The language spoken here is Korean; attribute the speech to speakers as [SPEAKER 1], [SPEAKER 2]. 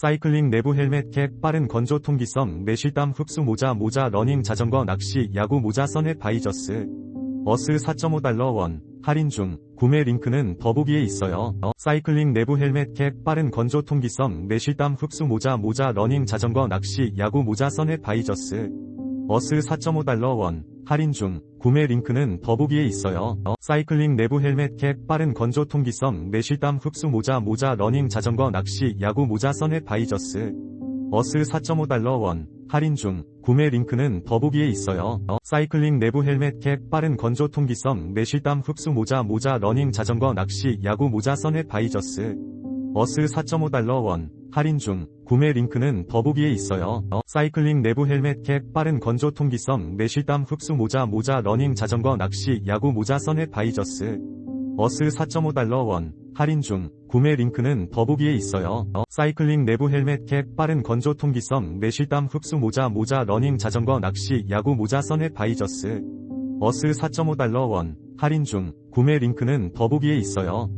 [SPEAKER 1] 사이클링 내부 헬멧 캡, 빠른 건조 통기성, 내실땀 흡수 모자, 모자, 러닝, 자전거, 낚시, 야구 모자, 선햇 바이저스. 어스 4.5달러 원. 할인 중. 구매 링크는 더보기에 있어요. 어, 사이클링 내부 헬멧 캡, 빠른 건조 통기성, 내실땀 흡수 모자, 모자, 러닝, 자전거, 낚시, 야구 모자, 선햇 바이저스. 어스 4.5달러 원. 할인 중. 구매 링크는 더보기에 있어요. 어, 사이클링 내부 헬멧 캡, 빠른 건조 통기성, 내실땀 흡수 모자, 모자, 러닝, 자전거, 낚시, 야구 모자, 선햇 바이저스. 어스 4.5달러 원. 할인 중. 구매 링크는 더보기에 있어요. 어, 사이클링 내부 헬멧 캡, 빠른 건조 통기성, 내실땀 흡수 모자, 모자, 러닝, 자전거, 낚시, 야구 모자, 선햇 바이저스. 어스 4.5달러 원. 할인 중. 구매 링크는 더보기에 있어요. 어, 사이클링 내부 헬멧 캡, 빠른 건조 통기성, 내실땀 흡수 모자, 모자, 러닝, 자전거, 낚시, 야구 모자, 선햇 바이저스. 어스 4.5달러 원. 할인 중. 구매 링크는 더보기에 있어요. 어, 사이클링 내부 헬멧 캡, 빠른 건조 통기성, 내실땀 흡수 모자, 모자, 러닝, 자전거, 낚시, 야구 모자, 선햇 바이저스. 어스 4.5달러 원. 할인 중. 구매 링크는 더보기에 있어요. 어,